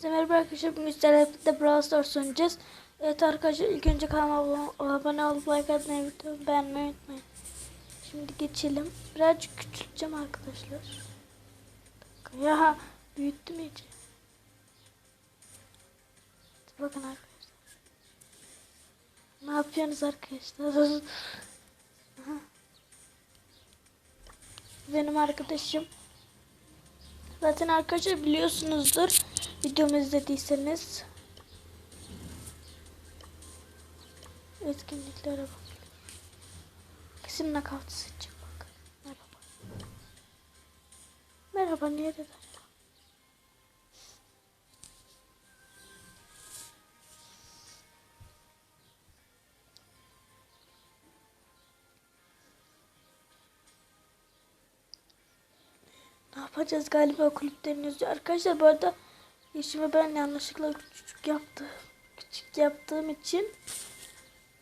Size merhaba arkadaşlar. Bugün sizlerle birlikte Brawl Stars oynayacağız. Evet arkadaşlar ilk önce kanalıma abone olup like atmayı unutmayın. Beğenmeyi unutmayın. Şimdi geçelim. Birazcık küçülteceğim arkadaşlar. Ya büyüttüm iyice. Bakın arkadaşlar. Ne yapıyorsunuz arkadaşlar? Benim arkadaşım. Zaten arkadaşlar biliyorsunuzdur. Videomu izlediyseniz. Etkinliklere bak. Kesin nakavt seçecek bak. Merhaba. Merhaba neredeler yapacağız galiba kulüplerin yazıyor. Arkadaşlar bu arada yaşımı ben yanlışlıkla küçük yaptım. Küçük yaptığım için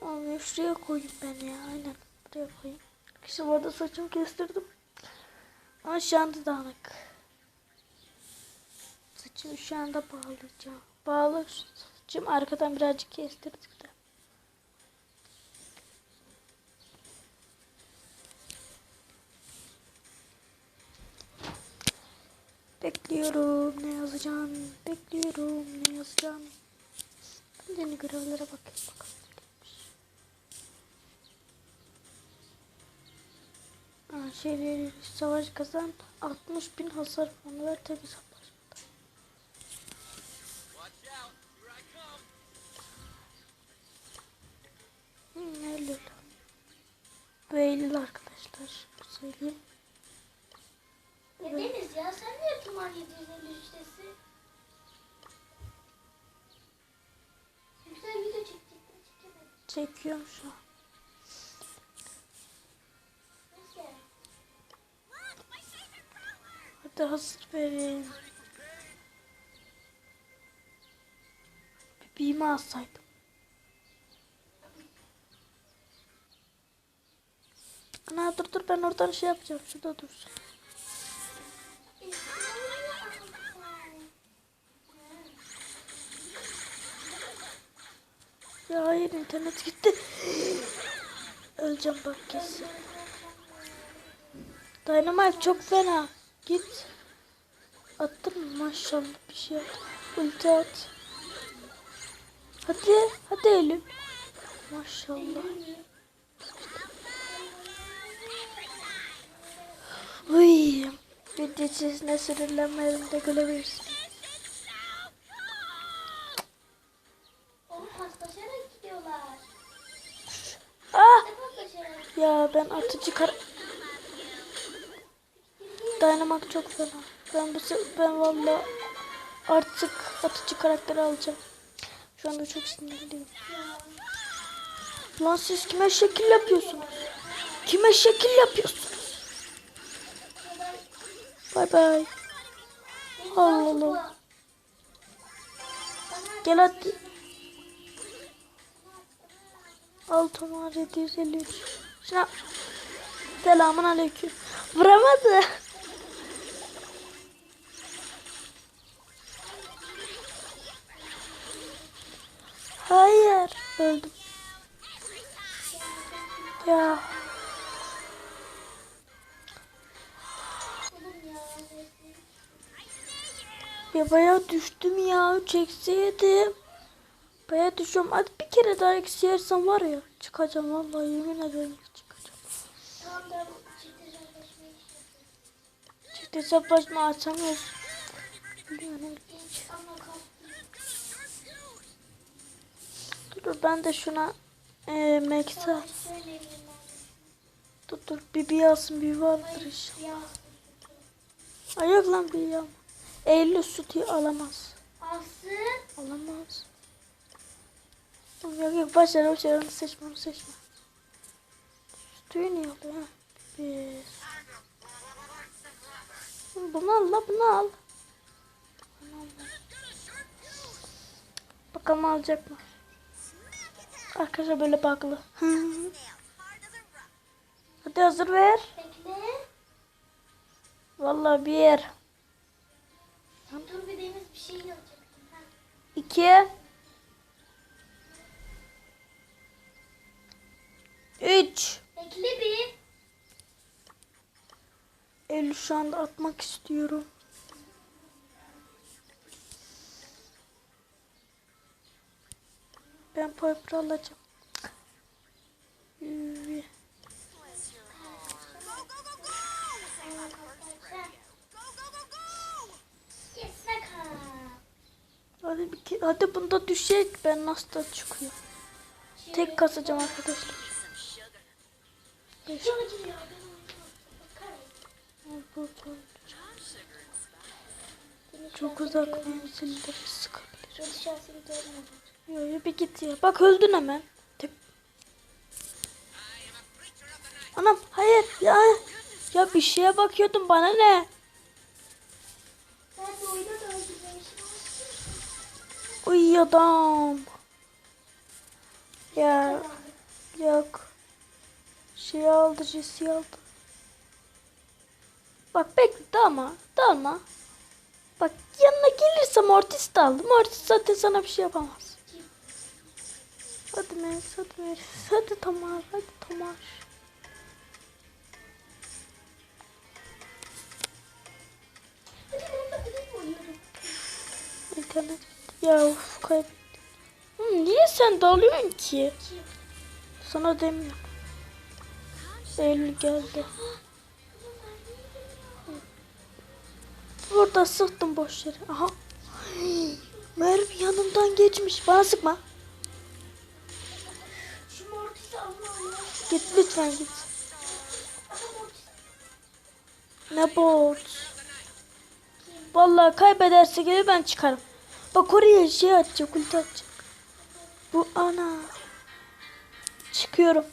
olmuyor. Şuraya koyayım ben ya. Aynen. Buraya koyayım. Arkadaşlar bu arada saçımı kestirdim. Ama şu anda dağınık. Saçımı şu anda bağlayacağım. Bağlı saçım arkadan birazcık kestirdik Bekliyorum ne yazacağım. Bekliyorum ne yazacağım. Ben de görevlere bakayım bakalım. Aa, şeyleri savaş kazan 60 bin hasar puanı ver tek hesaplaşmada. Hmm, Eylül. Bu Eylül arkadaşlar. Söyleyeyim. Ya Deniz ya sen niye Tuman 750 listesi? Güzel video çekecektim çekemedim. Çekiyorum şu an. Hadi hazır verin. Bime alsaydım. Ana dur dur ben oradan şey yapacağım. Şurada dursun. Hayır internet gitti. Öleceğim bak kesin. Dynamite çok fena. Git. Attın mı maşallah bir şey at. Ulti at. Hadi. Hadi Eylül. Maşallah. Uy. Video içerisinde sinirlenmelerimi de görebilirsin. Oğlum paslaşarak gidiyorlar. Ah! Ne paslaşarak? Ya ben atıcı kar... Dynamite çok fena. Ben bu ben valla artık atıcı karakteri alacağım. Şu anda çok sinirliyim. Lan siz kime şekil yapıyorsunuz? Kime şekil yapıyorsunuz? Bay bay. Allah Allah. Gel hadi. Al Tomar 753. Şuna. Selamun aleyküm. Vuramadı. Hayır. Öldüm. Ya. Ya bayağı düştüm ya. Çekseydim. Bayağı düşüyorum. Hadi bir kere daha eksi yersem var ya. Çıkacağım vallahi yemin ederim çıkacağım. Çifte hesaplaşma açamıyoruz. Biliyorum. Dur ben de şuna e, Söyleyeyim dur dur Bibi alsın Bibi vardır inşallah. Ay yok lan Bibi alma. Eylül sütü alamaz. alsın. Alamaz. Yok yok yok başar başar onu seçme onu seçme. Sütüyü niye alıyor ha? Bibi. Bunu al la. Bunu al. Bakalım alacak mı? Arkadaşlar böyle baklı. Hadi hazır ver. Bekle. Vallahi bir yer. Dur bir deniz bir şey yapacaktım. 2 3 Bekle bir. Eylül şu anda atmak istiyorum. Ben Piper alacağım. Hadi bir hadi bunda düşecek. Ben nasıl çıkıyor. Tek kasacağım arkadaşlar. Beş. Çok uzak menzilde sıkabilir. Böyle şahsi bir git ya. Bak öldün hemen. Tek. Anam hayır ya. Ya bir şeye bakıyordum bana ne? Uy adam. Ya yok. Şey aldı Jesse aldı. Bak bekle dalma. Dalma. Bak yanına gelirse Mortis de aldı. Mortis zaten sana bir şey yapamaz. Hadi Melis hadi Melis. Hadi Tamar hadi Tamar. İnternet. Ya of kaybettim. Niye sen dalıyorsun ki? Sana demiyorum. Eylül geldi. Burada sıktım boş yere. Aha. Merve yanımdan geçmiş. Bana sıkma. Git lütfen git. Ne bot. Vallahi kaybederse geri ben çıkarım. Bak oraya şey atacak, ulti atacak. Bu ana. Çıkıyorum.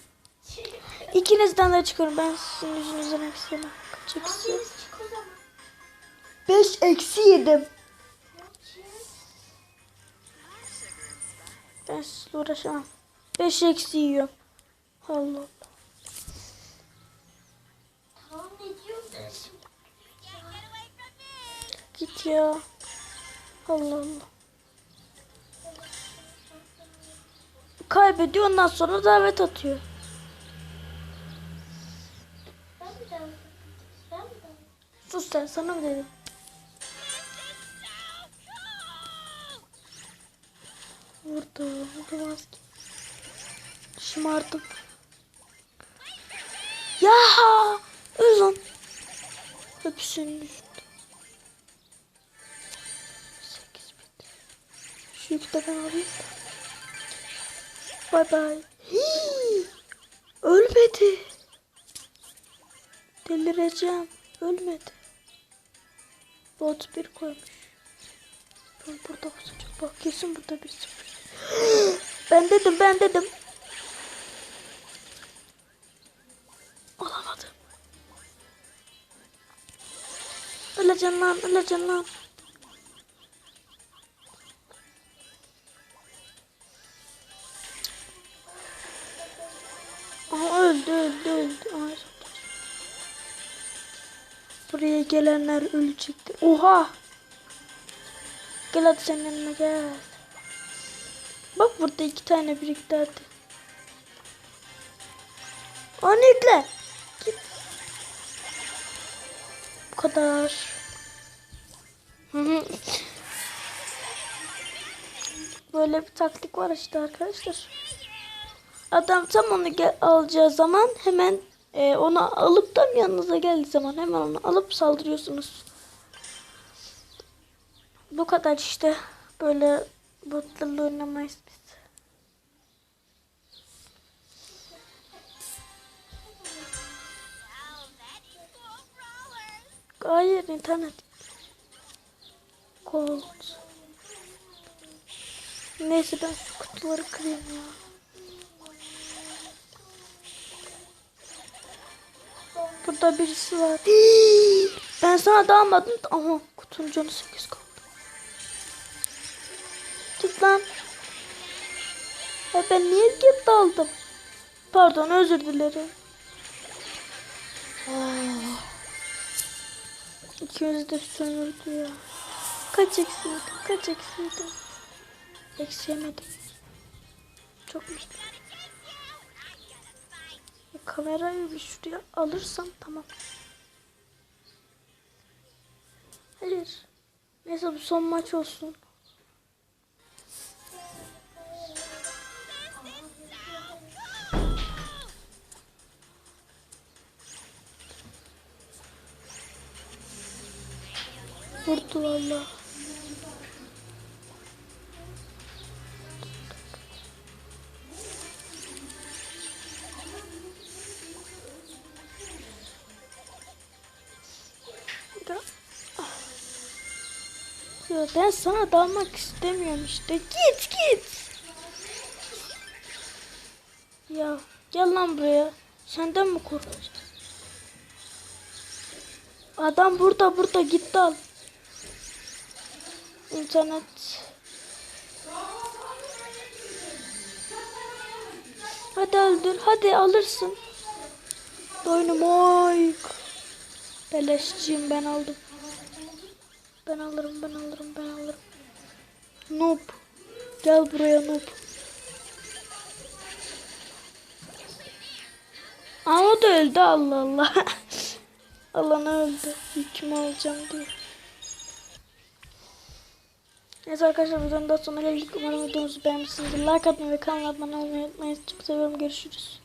İkinizden de çıkıyorum. Ben sizin yüzünüzden hepsini. Kaç eksi? Hanginiz çık o zaman? 5 eksi yedim. Ben sizle uğraşamam. 5 eksi yiyorum. Allah Allah. Git ya. Allah Allah. Kaybediyor ondan sonra davet atıyor. Sus sen sana mı dedim? Vurdu. Vurmaz ki. Şımardım. Ya! Özüm. Hepsinin üstü. Sekiz bit. Şu yükü de ben alayım. Bay bay. Ölmedi. Delireceğim. Ölmedi. Bot bir koymuş. Ben burada basacağım. Bak kesin burada bir sıfır. ben dedim ben dedim. Öleceksin lan öleceksin lan. Aha öldü öldü öldü. Ay, Buraya gelenler ölecekti. Oha! Gel hadi senin yanına gel. Bak burada iki tane birikti hadi. Onu. Git. Bu kadar. Böyle bir taktik var işte arkadaşlar. Adam tam onu alacağı zaman hemen e, onu alıp tam yanınıza geldiği zaman hemen onu alıp saldırıyorsunuz. Bu kadar işte. Böyle botlarla oynamayız biz. Hayır internet. Cold. Neyse ben şu kutuları kırayım ya. Burada birisi var. Ben sana dalmadım. Aha kutunun canı 8 kaldı. Git lan. Ya ben niye geri daldım? Pardon özür dilerim. Ah. İkimiz de sömürdü ya. Kaç eksiydi? Kaç eksiydi? Pek sevmedim. Çok mutluyum. Ya Kamerayı bir şuraya alırsam tamam. Hayır. Neyse bu son maç olsun. Vurdu valla. Ya ben sana dalmak istemiyorum işte. Git git. Ya gel lan buraya. Senden mi korkacağım? Adam burada burada git dal. İnternet. Hadi öldür. Hadi alırsın. Dynamite. Beleşçiyim ben aldım. Ben alırım ben alırım ben alırım. Noob. Gel buraya noob. O da öldü Allah Allah. Alanı öldü. Hükmü alacağım diye. Neyse arkadaşlar videonun daha sonuna geldik. Umarım videomuzu beğenmişsinizdir. Like atmayı ve kanala abone olmayı unutmayın. Çok seviyorum. Görüşürüz.